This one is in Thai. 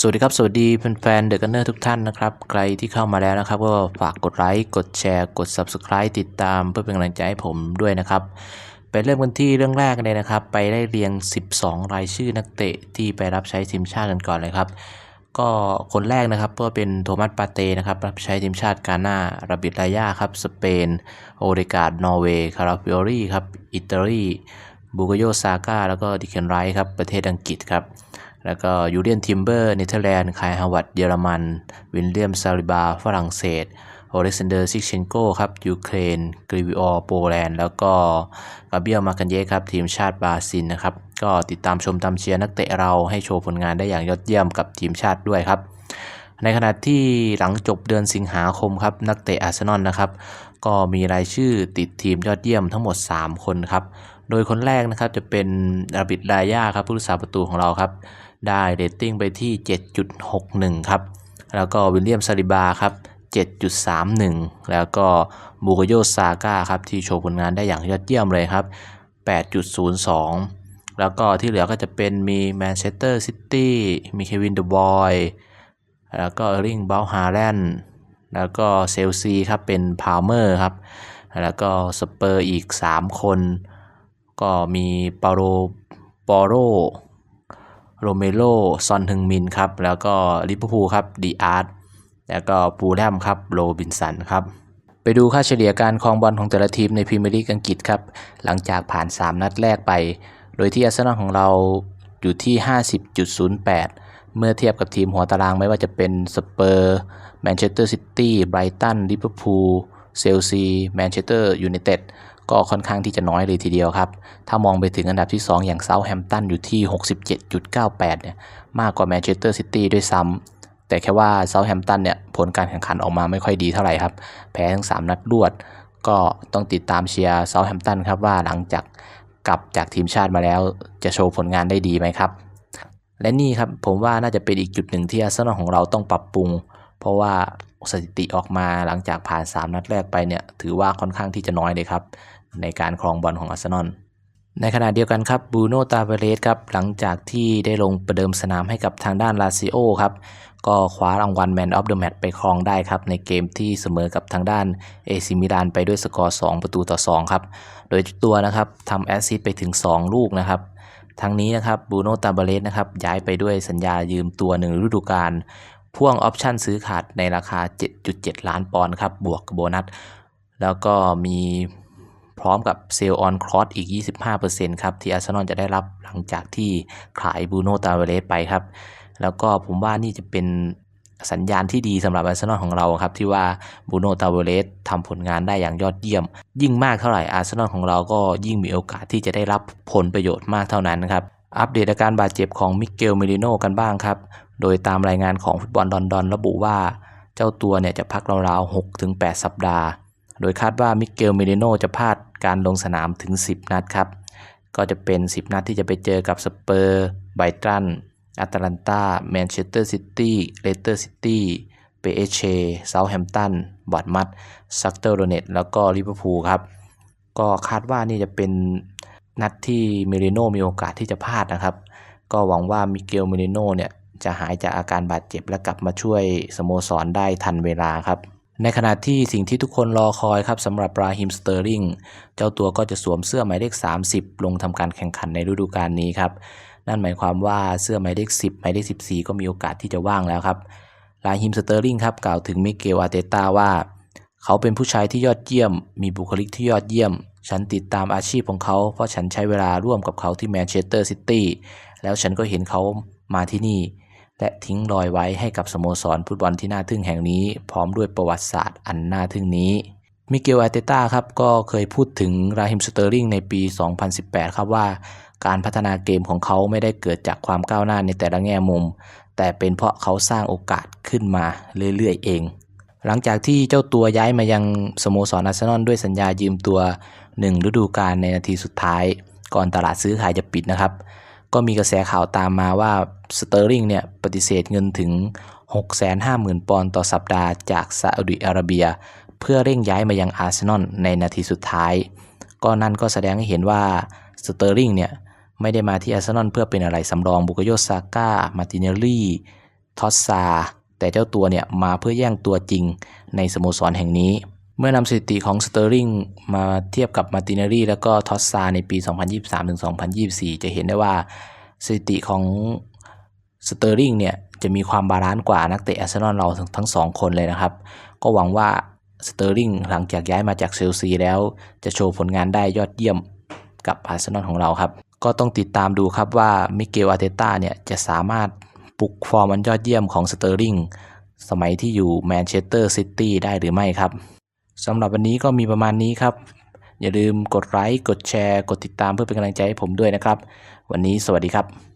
สวัสดีครับ สวัสดีแฟนๆเดอะกันเนอร์ทุกท่านนะครับ ใครที่เข้ามาแล้วนะครับ ก็ฝากกดไลค์กดแชร์ กด Subscribe ติดตามเพื่อเป็นกำลังใจให้ผมด้วยนะครับ ไปเริ่มกันที่เรื่องแรกกันเลยนะครับ ไปได้เรียง 12 รายชื่อนักเตะที่ไปรับใช้ทีมชาติกันก่อนเลยครับ ก็คนแรกนะครับก็เป็นโทมัสปาเต้นะครับรับใช้ทีมชาติกาหน้าราบิดลายาครับสเปนโอเดกาดนอร์เวย์คาราฟิโอรีครับอิตาลีบูโกโยซาก้าแล้วก็ดิเคนไรท์ครับประเทศอังกฤษครับ แล้วก็ยูเลียนทิมเบอร์เนเธอร์แลนด์คายฮาวัดเยอรมัน วินเลียมซาลิบาฝรั่งเศสโอเล็กซานเดอร์ซิกเชนโกครับยูเครนกริวิออโปแลนด์แล้วก็กาเบียลมากันเยครับทีมชาติบราซิลนะครับก็ติดตามชมตามเชียร์นักเตะเราให้โชว์ผลงานได้อย่างยอดเยี่ยมกับทีมชาติด้วยครับ ในขณะที่หลังจบเดือนสิงหาคมครับนักเตะอาร์เซนอลนะครับก็มีรายชื่อติดทีมยอดเยี่ยมทั้งหมด 3 คนครับโดยคนแรกนะครับจะเป็นราบิดลายาครับผู้รักษาประตูของเราครับ ได้เรตติ้งไปที่ 7.61 ครับ แล้วก็วิลเลียมซาลิบาครับ 7.31 แล้วก็บูโกโยซาก้าครับ ที่โชว์ผลงานได้อย่างยอดเยี่ยมเลยครับ 8.02 แล้วก็ที่เหลือก็จะเป็นมีแมนเชสเตอร์ซิตี้มีเควินเดอะบอยแล้วก็เอริงเบลฮาแลนด์แล้วก็เซลซีครับเป็นพาวเมอร์ครับ แล้วก็สเปอร์อีก 3 คน ก็มีเปาโลปอโร โรเมโรซอนฮึงมินครับ แล้วก็ลิเวอร์พูลครับดีอาร์ตแล้วก็ปูแลมครับโรบินสันครับ ไปดูค่าเฉลี่ยการครองบอลของแต่ละทีมในพรีเมียร์ลีกอังกฤษครับ หลังจากผ่าน 3 นัดแรกไป โดยที่อาร์เซนอลของเราอยู่ที่ 50.08 เมื่อเทียบกับทีมหัวตารางไม่ว่าจะเป็นสเปอร์แมนเชสเตอร์ซิตี้ไบรตันลิเวอร์พูลเซลซีแมนเชสเตอร์ยูไนเต็ด ก็ค่อนข้างที่จะน้อยเลยทีเดียวครับ ถ้ามองไปถึงอันดับที่ 2 อย่างเซาท์แฮมป์ตันอยู่ที่ 67.98 เนี่ย มากกว่าแมนเชสเตอร์ซิตี้ด้วยซ้ำ แต่แค่ว่าเซาท์แฮมป์ตันเนี่ยผลการแข่งขันออกมาไม่ค่อยดีเท่าไหร่ครับ แพ้ทั้ง 3 นัดรวด ก็ต้องติดตามเชียร์เซาท์แฮมป์ตันครับว่าหลังจากกลับจากทีมชาติมาแล้วจะโชว์ผลงานได้ดีไหมครับ และนี่ครับผมว่าน่าจะเป็นอีกจุดหนึ่งที่อาร์เซนอลของเราต้องปรับปรุง เพราะว่าสถิติออกมาหลังจากผ่าน 3 นัดแรกไปเนี่ยถือว่าค่อนข้างที่จะน้อยเลยครับ ในการครองบอลของอาร์เซนอลในขณะเดียวกันครับบูโนตาเวเรสครับหลังจากที่ได้ลงประเดิมสนามให้กับทางด้านลาซิโอครับก็คว้ารางวัล Man of the Match ไปครองได้ครับ ในเกมที่เสมอกับทางด้านเอซิมิลานไปด้วยสกอร์ 2 ประตูต่อ 2 ครับ โดยตัวนะครับทำแอสซิสต์ไปถึง 2 ลูกนะครับทั้งนี้นะครับบูโนตาเบเลสนะครับย้ายไปด้วยสัญญายืมตัวหนึ่งฤดูกาล พ่วงออปชันซื้อขาดในราคา 7.7 ล้านปอนด์ครับ บวกโบนัส แล้วก็มีพร้อมกับเซลล์ออนครอสอีก 25%ครับ ที่อาร์เซนอลจะได้รับหลังจากที่ขายบูโนตาเวเลสไปครับ แล้วก็ผมว่านี่จะเป็นสัญญาณที่ดีสำหรับอาร์เซนอลของเราครับ ที่ว่าบูโนตาเวเลสทำผลงานได้อย่างยอดเยี่ยม ยิ่งมากเท่าไหร่อาร์เซนอลของเราก็ยิ่งมีโอกาสที่จะได้รับผลประโยชน์มากเท่านั้นครับอัปเดตอาการบาดเจ็บของมิเกลเมลิโนกันบ้างครับ โดยตามรายงานของฟุตบอลลอนดอนระบุว่า เจ้าตัวเนี่ยจะพักราวๆ6-8สัปดาห์ โดยคาดว่ามิเกลเมลิโนจะพลาดการลงสนามถึง 10 นัดครับ ก็จะเป็น 10 นัดที่จะไปเจอกับสเปอร์ไบรตันแอตแลนตาแมนเชสเตอร์ซิตี้เลสเตอร์ซิตี้เปเอเชเซาท์แฮมป์ตันบอดมัดซักเตอร์โรเนตแล้วก็ลิเวอร์พูลครับ ก็คาดว่านี่จะเป็นนัดที่เมริโนมีโอกาสที่จะพลาดนะครับ ก็หวังว่ามิเกลเมริโนเนี่ย จะหายจากอาการบาดเจ็บและกลับมาช่วยสโมสรได้ทันเวลาครับ ในขณะที่สิ่งที่ทุกคนรอคอยครับสำหรับราฮิมสเตอร์ลิงเจ้าตัวก็จะสวมเสื้อหมายเลข 30 ลงทำการแข่งขันในฤดูกาลนี้ครับ นั่นหมายความว่าเสื้อหมายเลข 10 หมายเลข 14 ก็มีโอกาสที่จะว่างแล้วครับราฮิมสเตอร์ลิงครับกล่าวถึงมิเกลอาเตต้าว่า เขาเป็นผู้ชายที่ยอดเยี่ยม มีบุคลิกที่ยอดเยี่ยม ฉันติดตามอาชีพของเขา เพราะฉันใช้เวลาร่วมกับเขาที่แมนเชสเตอร์ซิตี้แล้วฉันก็เห็นเขามาที่นี่ และทิ้งรอยไว้ให้กับสโมสรฟุตบอลที่น่าทึ่งแห่งนี้ พร้อมด้วยประวัติศาสตร์อันน่าทึ่งนี้ มิเกลอาเตต้าครับก็เคยพูดถึงราฮิมสเตอร์ลิงในปี 2018 ครับว่า การพัฒนาเกมของเขาไม่ได้เกิดจากความก้าวหน้าในแต่ละแง่มุม แต่เป็นเพราะเขาสร้างโอกาสขึ้นมาเรื่อยๆเอง หลังจากที่เจ้าตัวย้ายมายังสโมสรอาร์เซนอลด้วยสัญญายืมตัว 1 ฤดูกาลในนาทีสุดท้าย ก่อนตลาดซื้อขายจะปิดนะครับ ก็มีกระแสข่าวตามมาว่าสเตอร์ลิงเนี่ยปฏิเสธเงินถึง 650,000 ปอนด์ต่อสัปดาห์จากซาอุดิอาระเบีย เพื่อเร่งย้ายมายังอาร์เซนอลในนาทีสุดท้าย ก็นั่นก็แสดงให้เห็นว่าสเตอร์ลิงเนี่ยไม่ได้มาที่อาร์เซนอลเพื่อเป็นอะไรสำรองบุกโยซาก้ามาติเนลลี่ทอสซาแต่เจ้าตัวเนี่ยมาเพื่อแย่งตัวจริงในสโมสรแห่งนี้ เมื่อนำสถิติของสเตอร์ลิงมาเทียบกับมาร์ติเนรีแล้วก็ทอสซาในปี 2023-2024 จะเห็นได้ว่าสถิติของสเตอร์ลิงเนี่ยจะมีความบาลานซ์กว่านักเตะอาร์เซนอลเราทั้งสองคนเลยนะครับ ก็หวังว่าสเตอร์ลิงหลังจากย้ายมาจากเชลซีแล้ว จะโชว์ผลงานได้ยอดเยี่ยมกับอาร์เซนอลของเราครับ ก็ต้องติดตามดูครับว่ามิเกลอาร์เตต้าเนี่ยจะสามารถปลุกฟอร์มอันยอดเยี่ยมของสเตอร์ลิงสมัยที่อยู่แมนเชสเตอร์ซิตี้ได้หรือไม่ครับ สำหรับวันนี้ก็มีประมาณนี้ครับ อย่าลืมกดไลค์กดแชร์ กดติดตามเพื่อเป็นกำลังใจให้ผมด้วยนะครับ วันนี้สวัสดีครับ